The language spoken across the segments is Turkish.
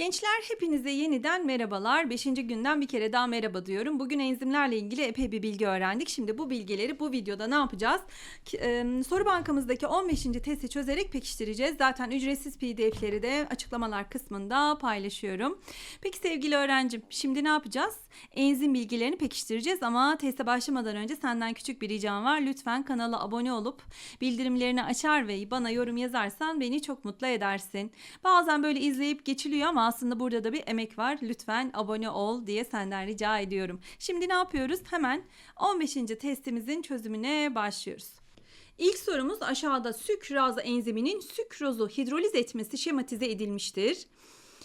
Gençler hepinize yeniden merhabalar. Beşinci günden bir kere daha merhaba diyorum. Bugün enzimlerle ilgili epey bir bilgi öğrendik. Şimdi bu bilgileri bu videoda ne yapacağız? Ki- e, soru bankamızdaki 15. testi çözerek pekiştireceğiz. Zaten ücretsiz pdf'leri de açıklamalar kısmında paylaşıyorum. Peki sevgili öğrencim şimdi ne yapacağız? Enzim bilgilerini pekiştireceğiz ama teste başlamadan önce senden küçük bir ricam var. Lütfen kanala abone olup bildirimlerini açar ve bana yorum yazarsan beni çok mutlu edersin. Bazen böyle izleyip geçiliyor ama aslında burada da bir emek var. Lütfen abone ol diye senden rica ediyorum. Şimdi ne yapıyoruz? Hemen 15. testimizin çözümüne başlıyoruz. İlk sorumuz aşağıda sükraz enziminin sükrozu hidroliz etmesi şematize edilmiştir.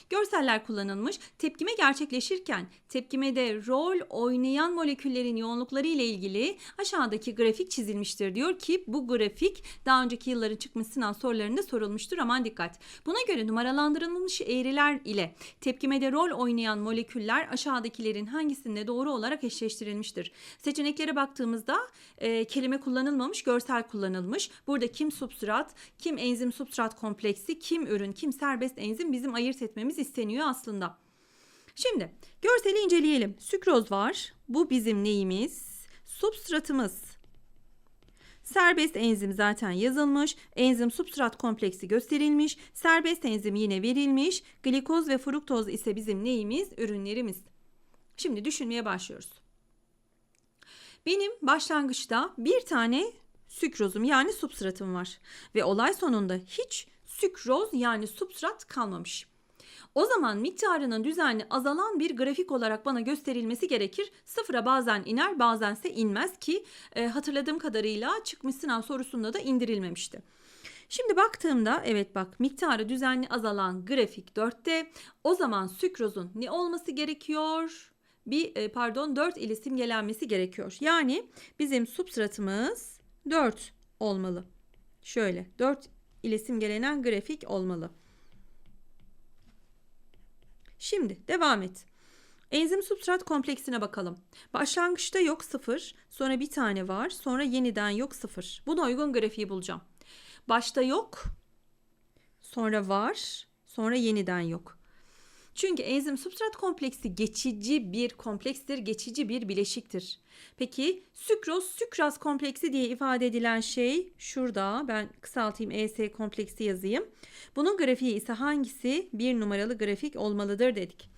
Görseller kullanılmış. Tepkime gerçekleşirken tepkimede rol oynayan moleküllerin yoğunlukları ile ilgili aşağıdaki grafik çizilmiştir diyor ki bu grafik daha önceki yılların çıkmış sınav sorularında sorulmuştur aman dikkat. Buna göre numaralandırılmış eğriler ile tepkimede rol oynayan moleküller aşağıdakilerin hangisinde doğru olarak eşleştirilmiştir. Seçeneklere baktığımızda e, kelime kullanılmamış, görsel kullanılmış. Burada kim substrat, kim enzim substrat kompleksi, kim ürün, kim serbest enzim bizim ayırt etmemiz isteniyor aslında. Şimdi görseli inceleyelim. Sükroz var. Bu bizim neyimiz? Substratımız. Serbest enzim zaten yazılmış. Enzim substrat kompleksi gösterilmiş. Serbest enzim yine verilmiş. Glikoz ve fruktoz ise bizim neyimiz? Ürünlerimiz. Şimdi düşünmeye başlıyoruz. Benim başlangıçta bir tane sükrozum yani substratım var. Ve olay sonunda hiç sükroz yani substrat kalmamış. O zaman miktarının düzenli azalan bir grafik olarak bana gösterilmesi gerekir. Sıfıra bazen iner bazense inmez ki e, hatırladığım kadarıyla çıkmış sınav sorusunda da indirilmemişti. Şimdi baktığımda evet bak miktarı düzenli azalan grafik 4'te. O zaman sükrozun ne olması gerekiyor? Bir e, pardon 4 ile simgelenmesi gerekiyor. Yani bizim substratımız 4 olmalı. Şöyle 4 ile simgelenen grafik olmalı. Şimdi devam et. Enzim substrat kompleksine bakalım. Başlangıçta yok 0, sonra bir tane var, sonra yeniden yok 0. Buna uygun grafiği bulacağım. Başta yok, sonra var, sonra yeniden yok. Çünkü enzim substrat kompleksi geçici bir komplekstir, geçici bir bileşiktir. Peki sükroz, sükraz kompleksi diye ifade edilen şey şurada. Ben kısaltayım ES kompleksi yazayım. Bunun grafiği ise hangisi? Bir numaralı grafik olmalıdır dedik.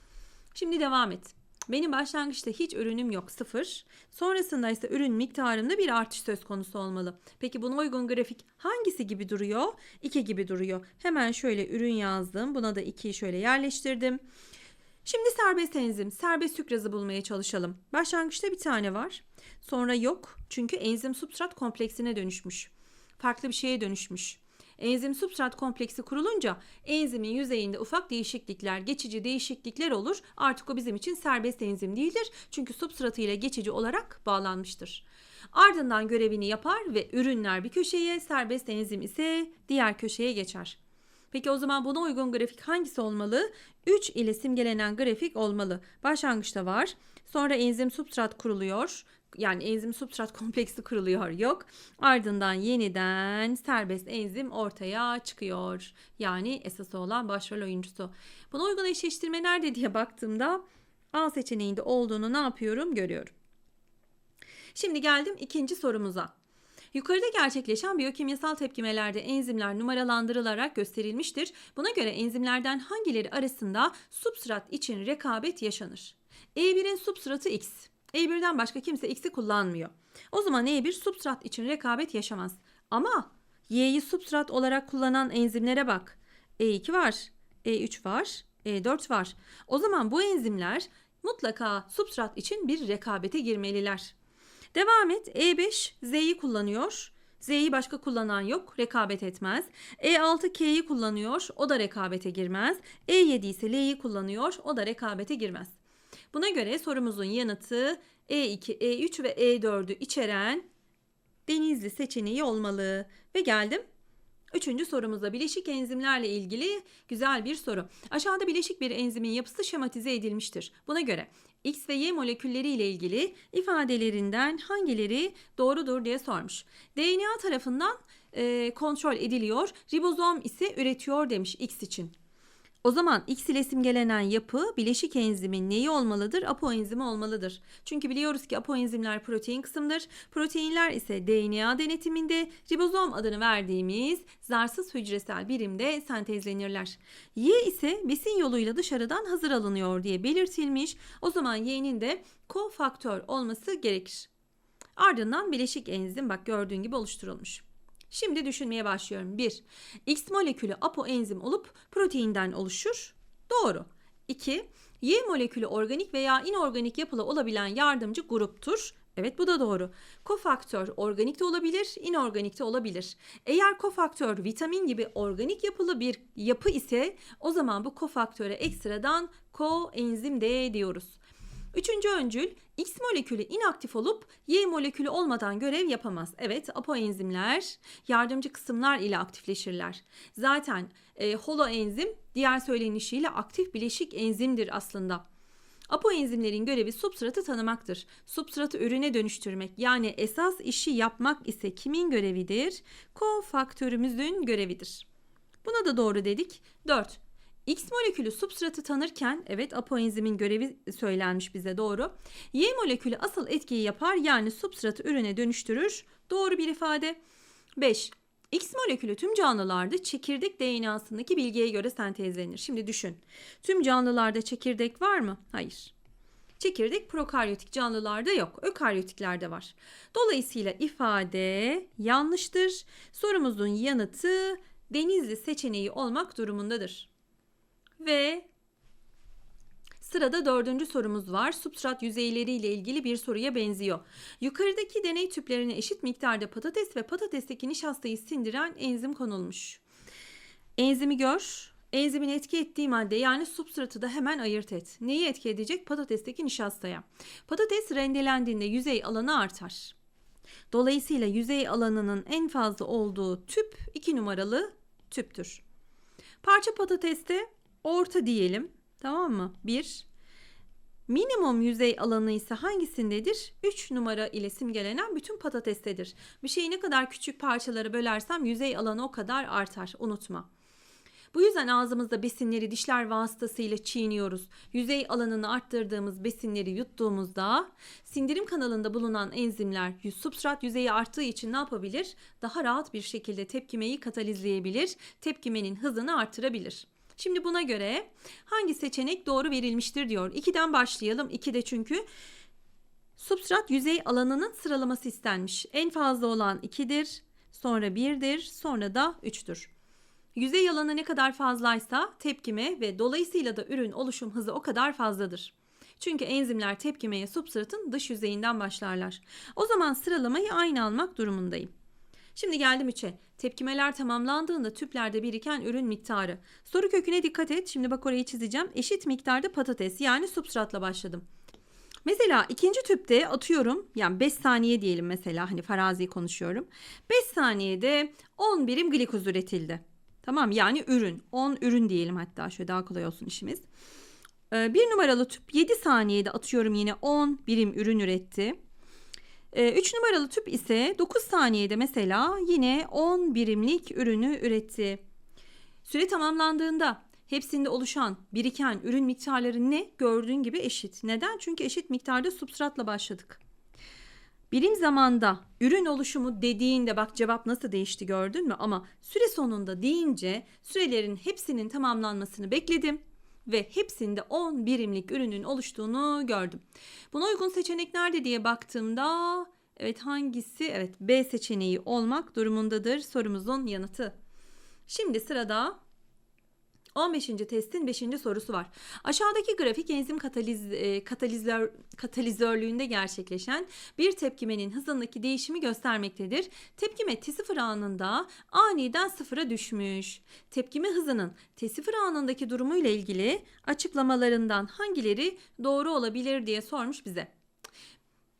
Şimdi devam et. Benim başlangıçta hiç ürünüm yok sıfır. Sonrasında ise ürün miktarında bir artış söz konusu olmalı. Peki buna uygun grafik hangisi gibi duruyor? 2 gibi duruyor. Hemen şöyle ürün yazdım. Buna da 2'yi şöyle yerleştirdim. Şimdi serbest enzim, serbest sükrazı bulmaya çalışalım. Başlangıçta bir tane var. Sonra yok. Çünkü enzim substrat kompleksine dönüşmüş. Farklı bir şeye dönüşmüş. Enzim substrat kompleksi kurulunca enzimin yüzeyinde ufak değişiklikler, geçici değişiklikler olur. Artık o bizim için serbest enzim değildir. Çünkü substratı ile geçici olarak bağlanmıştır. Ardından görevini yapar ve ürünler bir köşeye, serbest enzim ise diğer köşeye geçer. Peki o zaman buna uygun grafik hangisi olmalı? 3 ile simgelenen grafik olmalı. Başlangıçta var. Sonra enzim substrat kuruluyor. Yani enzim substrat kompleksi kuruluyor yok. Ardından yeniden serbest enzim ortaya çıkıyor. Yani esası olan başrol oyuncusu. Buna uygun eşleştirme nerede diye baktığımda A seçeneğinde olduğunu ne yapıyorum görüyorum. Şimdi geldim ikinci sorumuza. Yukarıda gerçekleşen biyokimyasal tepkimelerde enzimler numaralandırılarak gösterilmiştir. Buna göre enzimlerden hangileri arasında substrat için rekabet yaşanır? E1'in substratı X. E1'den başka kimse X'i kullanmıyor. O zaman E1 substrat için rekabet yaşamaz. Ama Y'yi substrat olarak kullanan enzimlere bak. E2 var, E3 var, E4 var. O zaman bu enzimler mutlaka substrat için bir rekabete girmeliler. Devam et. E5 Z'yi kullanıyor. Z'yi başka kullanan yok. Rekabet etmez. E6 K'yi kullanıyor. O da rekabete girmez. E7 ise L'yi kullanıyor. O da rekabete girmez. Buna göre sorumuzun yanıtı E2, E3 ve E4'ü içeren denizli seçeneği olmalı. Ve geldim Üçüncü sorumuzda bileşik enzimlerle ilgili güzel bir soru. Aşağıda bileşik bir enzimin yapısı şematize edilmiştir. Buna göre X ve Y molekülleri ile ilgili ifadelerinden hangileri doğrudur diye sormuş. DNA tarafından e, kontrol ediliyor, ribozom ise üretiyor demiş X için. O zaman X ile simgelenen yapı bileşik enzimin neyi olmalıdır? Apoenzimi olmalıdır. Çünkü biliyoruz ki apoenzimler protein kısımdır. Proteinler ise DNA denetiminde ribozom adını verdiğimiz zarsız hücresel birimde sentezlenirler. Y ise besin yoluyla dışarıdan hazır alınıyor diye belirtilmiş. O zaman Y'nin de kofaktör olması gerekir. Ardından bileşik enzim bak gördüğün gibi oluşturulmuş. Şimdi düşünmeye başlıyorum. 1. X molekülü apoenzim olup proteinden oluşur. Doğru. 2. Y molekülü organik veya inorganik yapılı olabilen yardımcı gruptur. Evet bu da doğru. Kofaktör organik de olabilir, inorganik de olabilir. Eğer kofaktör vitamin gibi organik yapılı bir yapı ise o zaman bu kofaktöre ekstradan koenzim D diyoruz. Üçüncü öncül X molekülü inaktif olup Y molekülü olmadan görev yapamaz. Evet apoenzimler yardımcı kısımlar ile aktifleşirler. Zaten e, holoenzim diğer söylenişiyle aktif bileşik enzimdir aslında. Apoenzimlerin görevi substratı tanımaktır. Substratı ürüne dönüştürmek yani esas işi yapmak ise kimin görevidir? Kofaktörümüzün görevidir. Buna da doğru dedik. 4. X molekülü substratı tanırken evet apoenzimin görevi söylenmiş bize doğru. Y molekülü asıl etkiyi yapar yani substratı ürüne dönüştürür. Doğru bir ifade. 5. X molekülü tüm canlılarda çekirdek DNA'sındaki bilgiye göre sentezlenir. Şimdi düşün. Tüm canlılarda çekirdek var mı? Hayır. Çekirdek prokaryotik canlılarda yok. Ökaryotiklerde var. Dolayısıyla ifade yanlıştır. Sorumuzun yanıtı denizli seçeneği olmak durumundadır. Ve Sırada dördüncü sorumuz var. Substrat yüzeyleri ile ilgili bir soruya benziyor. Yukarıdaki deney tüplerine eşit miktarda patates ve patatesteki nişastayı sindiren enzim konulmuş. Enzimi gör. Enzimin etki ettiği madde yani substratı da hemen ayırt et. Neyi etki edecek? Patatesteki nişastaya. Patates rendelendiğinde yüzey alanı artar. Dolayısıyla yüzey alanının en fazla olduğu tüp 2 numaralı tüptür. Parça patateste orta diyelim. Tamam mı? 1. Minimum yüzey alanı ise hangisindedir? 3 numara ile simgelenen bütün patatestedir. Bir şeyi ne kadar küçük parçalara bölersem yüzey alanı o kadar artar. Unutma. Bu yüzden ağzımızda besinleri dişler vasıtasıyla çiğniyoruz. Yüzey alanını arttırdığımız besinleri yuttuğumuzda sindirim kanalında bulunan enzimler substrat yüzeyi arttığı için ne yapabilir? Daha rahat bir şekilde tepkimeyi katalizleyebilir, tepkimenin hızını artırabilir. Şimdi buna göre hangi seçenek doğru verilmiştir diyor. 2'den başlayalım. 2'de çünkü substrat yüzey alanının sıralaması istenmiş. En fazla olan 2'dir, sonra 1'dir, sonra da 3'tür. Yüzey alanı ne kadar fazlaysa tepkime ve dolayısıyla da ürün oluşum hızı o kadar fazladır. Çünkü enzimler tepkimeye substratın dış yüzeyinden başlarlar. O zaman sıralamayı aynı almak durumundayım. Şimdi geldim 3'e. Tepkimeler tamamlandığında tüplerde biriken ürün miktarı. Soru köküne dikkat et. Şimdi bak orayı çizeceğim. Eşit miktarda patates yani substratla başladım. Mesela ikinci tüpte atıyorum yani 5 saniye diyelim mesela hani farazi konuşuyorum. 5 saniyede 10 birim glikoz üretildi. Tamam yani ürün 10 ürün diyelim hatta şöyle daha kolay olsun işimiz. Ee, bir numaralı tüp 7 saniyede atıyorum yine 10 birim ürün üretti. 3 ee, numaralı tüp ise 9 saniyede mesela yine 10 birimlik ürünü üretti. Süre tamamlandığında hepsinde oluşan biriken ürün miktarları ne? Gördüğün gibi eşit. Neden? Çünkü eşit miktarda substratla başladık. Birim zamanda ürün oluşumu dediğinde bak cevap nasıl değişti gördün mü? Ama süre sonunda deyince sürelerin hepsinin tamamlanmasını bekledim ve hepsinde 10 birimlik ürünün oluştuğunu gördüm. Buna uygun seçenek nerede diye baktığımda evet hangisi? Evet B seçeneği olmak durumundadır sorumuzun yanıtı. Şimdi sırada 15. testin 5. sorusu var. Aşağıdaki grafik enzim kataliz, e, katalizör, katalizörlüğünde gerçekleşen bir tepkimenin hızındaki değişimi göstermektedir. Tepkime T0 anında aniden sıfıra düşmüş. Tepkime hızının T0 anındaki durumuyla ilgili açıklamalarından hangileri doğru olabilir diye sormuş bize.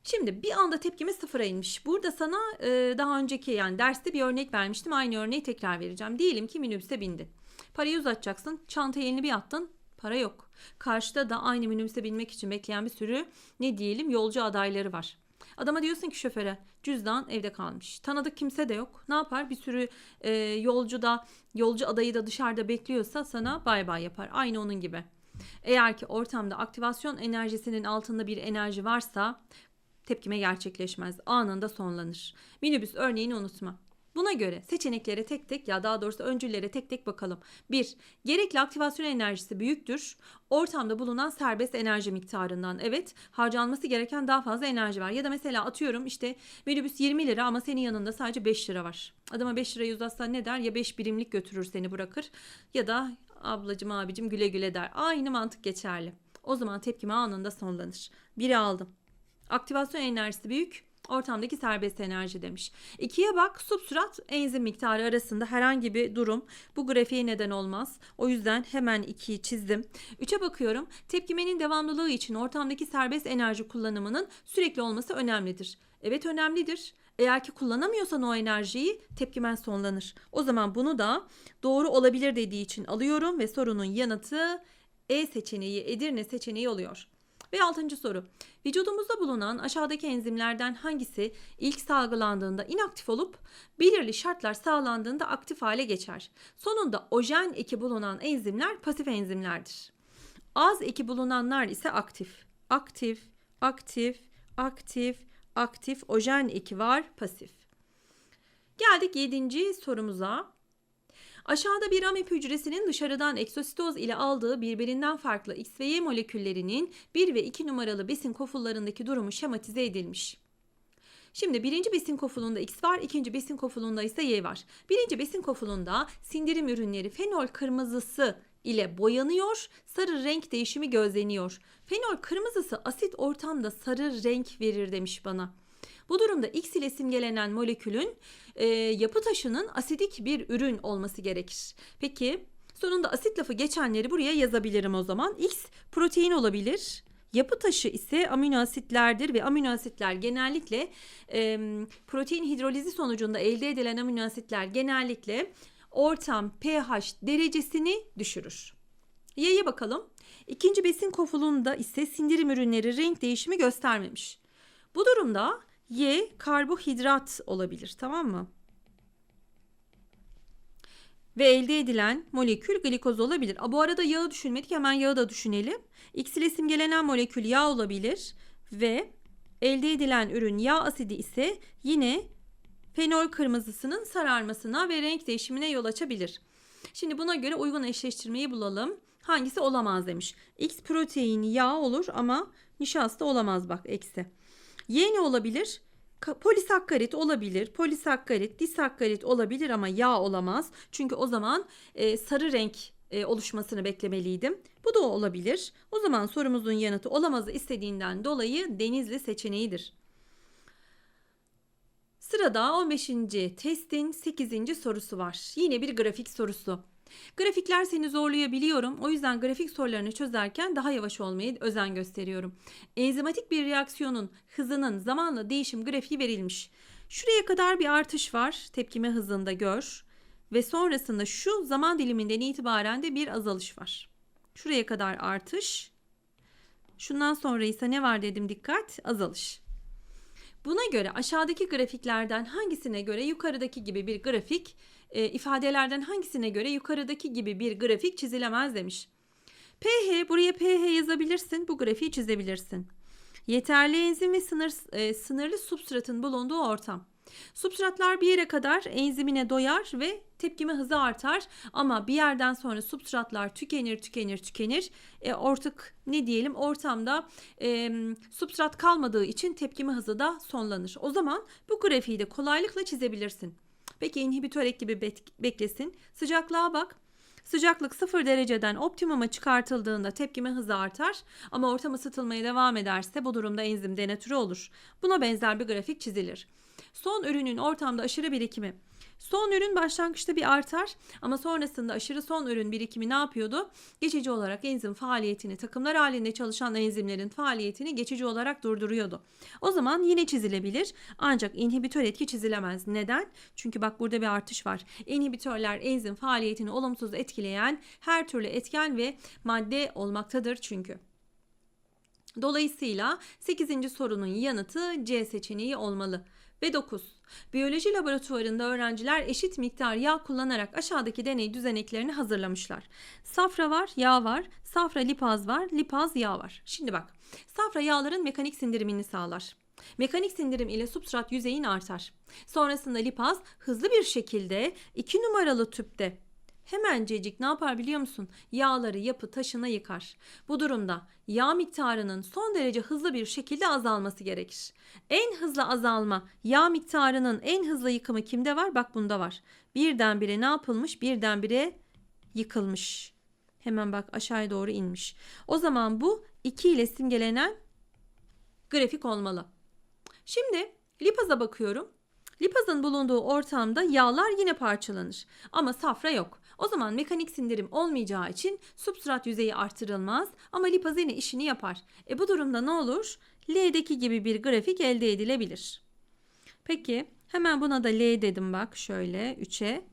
Şimdi bir anda tepkime sıfıra inmiş. Burada sana e, daha önceki yani derste bir örnek vermiştim. Aynı örneği tekrar vereceğim. Diyelim ki minibüse bindin. Parayı uzatacaksın. Çantayı elini bir attın. Para yok. Karşıda da aynı minibüse binmek için bekleyen bir sürü ne diyelim yolcu adayları var. Adama diyorsun ki şoföre cüzdan evde kalmış. Tanıdık kimse de yok. Ne yapar? Bir sürü e, yolcu da yolcu adayı da dışarıda bekliyorsa sana bay bay yapar. Aynı onun gibi. Eğer ki ortamda aktivasyon enerjisinin altında bir enerji varsa tepkime gerçekleşmez. Anında sonlanır. Minibüs örneğini unutma. Buna göre seçeneklere tek tek ya daha doğrusu öncüllere tek tek bakalım. 1. Gerekli aktivasyon enerjisi büyüktür. Ortamda bulunan serbest enerji miktarından. Evet harcanması gereken daha fazla enerji var. Ya da mesela atıyorum işte minibüs 20 lira ama senin yanında sadece 5 lira var. Adama 5 lirayı uzatsan ne der? Ya 5 birimlik götürür seni bırakır ya da ablacım abicim güle güle der. Aynı mantık geçerli. O zaman tepkime anında sonlanır. Biri aldım. Aktivasyon enerjisi büyük. Ortamdaki serbest enerji demiş. İkiye bak substrat enzim miktarı arasında herhangi bir durum bu grafiğe neden olmaz. O yüzden hemen 2'yi çizdim. 3'e bakıyorum. Tepkimenin devamlılığı için ortamdaki serbest enerji kullanımının sürekli olması önemlidir. Evet önemlidir. Eğer ki kullanamıyorsan o enerjiyi tepkimen sonlanır. O zaman bunu da doğru olabilir dediği için alıyorum ve sorunun yanıtı E seçeneği Edirne seçeneği oluyor. Ve altıncı soru. Vücudumuzda bulunan aşağıdaki enzimlerden hangisi ilk salgılandığında inaktif olup belirli şartlar sağlandığında aktif hale geçer? Sonunda ojen eki bulunan enzimler pasif enzimlerdir. Az eki bulunanlar ise aktif. Aktif, aktif, aktif, aktif, ojen eki var, pasif. Geldik yedinci sorumuza. Aşağıda bir amip hücresinin dışarıdan eksositoz ile aldığı birbirinden farklı X ve Y moleküllerinin 1 ve 2 numaralı besin kofullarındaki durumu şematize edilmiş. Şimdi birinci besin kofulunda X var, ikinci besin kofulunda ise Y var. Birinci besin kofulunda sindirim ürünleri fenol kırmızısı ile boyanıyor, sarı renk değişimi gözleniyor. Fenol kırmızısı asit ortamda sarı renk verir demiş bana. Bu durumda X ile simgelenen molekülün e, yapı taşının asidik bir ürün olması gerekir. Peki sonunda asit lafı geçenleri buraya yazabilirim o zaman. X protein olabilir. Yapı taşı ise amino asitlerdir ve amino asitler genellikle e, protein hidrolizi sonucunda elde edilen amino asitler genellikle ortam pH derecesini düşürür. Y'ye bakalım. İkinci besin kofulunda ise sindirim ürünleri renk değişimi göstermemiş. Bu durumda Y karbohidrat olabilir tamam mı? Ve elde edilen molekül glikoz olabilir. A, bu arada yağı düşünmedik hemen yağı da düşünelim. X ile simgelenen molekül yağ olabilir ve elde edilen ürün yağ asidi ise yine fenol kırmızısının sararmasına ve renk değişimine yol açabilir. Şimdi buna göre uygun eşleştirmeyi bulalım. Hangisi olamaz demiş. X protein yağ olur ama nişasta olamaz bak eksi. Y ne olabilir? Polisakkarit olabilir. Polisakkarit, disakkarit olabilir ama yağ olamaz. Çünkü o zaman e, sarı renk e, oluşmasını beklemeliydim. Bu da olabilir. O zaman sorumuzun yanıtı olamazı istediğinden dolayı denizli seçeneğidir. Sırada 15. testin 8. sorusu var. Yine bir grafik sorusu. Grafikler seni zorlayabiliyorum. O yüzden grafik sorularını çözerken daha yavaş olmaya özen gösteriyorum. Enzimatik bir reaksiyonun hızının zamanla değişim grafiği verilmiş. Şuraya kadar bir artış var. Tepkime hızında gör. Ve sonrasında şu zaman diliminden itibaren de bir azalış var. Şuraya kadar artış. Şundan sonra ise ne var dedim dikkat azalış. Buna göre aşağıdaki grafiklerden hangisine göre yukarıdaki gibi bir grafik e, ifadelerden hangisine göre yukarıdaki gibi bir grafik çizilemez demiş. pH buraya pH yazabilirsin. Bu grafiği çizebilirsin. Yeterli enzim ve sınır, e, sınırlı substratın bulunduğu ortam. Substratlar bir yere kadar enzimine doyar ve tepkime hızı artar ama bir yerden sonra substratlar tükenir tükenir tükenir e, artık ne diyelim ortamda e, substrat kalmadığı için tepkime hızı da sonlanır. O zaman bu grafiği de kolaylıkla çizebilirsin. Peki inhibitör ek gibi beklesin. Sıcaklığa bak. Sıcaklık 0 dereceden optimuma çıkartıldığında tepkime hızı artar ama ortam ısıtılmaya devam ederse bu durumda enzim denatürü olur. Buna benzer bir grafik çizilir. Son ürünün ortamda aşırı birikimi Son ürün başlangıçta bir artar ama sonrasında aşırı son ürün birikimi ne yapıyordu? Geçici olarak enzim faaliyetini, takımlar halinde çalışan enzimlerin faaliyetini geçici olarak durduruyordu. O zaman yine çizilebilir ancak inhibitör etki çizilemez. Neden? Çünkü bak burada bir artış var. İnhibitörler enzim faaliyetini olumsuz etkileyen her türlü etken ve madde olmaktadır çünkü. Dolayısıyla 8. sorunun yanıtı C seçeneği olmalı. Ve 9. Biyoloji laboratuvarında öğrenciler eşit miktar yağ kullanarak aşağıdaki deney düzeneklerini hazırlamışlar. Safra var, yağ var, safra lipaz var, lipaz yağ var. Şimdi bak, safra yağların mekanik sindirimini sağlar. Mekanik sindirim ile substrat yüzeyin artar. Sonrasında lipaz hızlı bir şekilde 2 numaralı tüpte hemencecik ne yapar biliyor musun? Yağları yapı taşına yıkar. Bu durumda yağ miktarının son derece hızlı bir şekilde azalması gerekir. En hızlı azalma, yağ miktarının en hızlı yıkımı kimde var? Bak bunda var. Birdenbire ne yapılmış? Birdenbire yıkılmış. Hemen bak aşağıya doğru inmiş. O zaman bu 2 ile simgelenen grafik olmalı. Şimdi lipaza bakıyorum. Lipazın bulunduğu ortamda yağlar yine parçalanır ama safra yok. O zaman mekanik sindirim olmayacağı için substrat yüzeyi artırılmaz ama lipaz yine işini yapar. E bu durumda ne olur? L'deki gibi bir grafik elde edilebilir. Peki hemen buna da L dedim bak şöyle 3'e.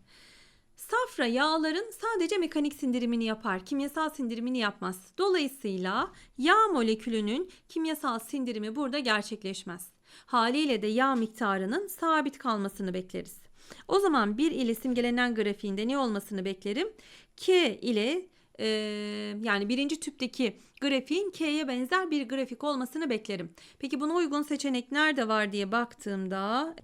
Safra yağların sadece mekanik sindirimini yapar, kimyasal sindirimini yapmaz. Dolayısıyla yağ molekülünün kimyasal sindirimi burada gerçekleşmez. Haliyle de yağ miktarının sabit kalmasını bekleriz. O zaman 1 ile simgelenen grafiğinde ne olmasını beklerim? K ile e, yani birinci tüpteki grafiğin K'ye benzer bir grafik olmasını beklerim. Peki buna uygun seçenek nerede var diye baktığımda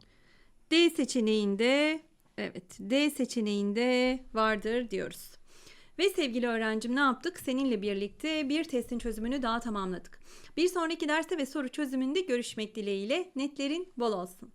D seçeneğinde evet D seçeneğinde vardır diyoruz. Ve sevgili öğrencim ne yaptık? Seninle birlikte bir testin çözümünü daha tamamladık. Bir sonraki derste ve soru çözümünde görüşmek dileğiyle netlerin bol olsun.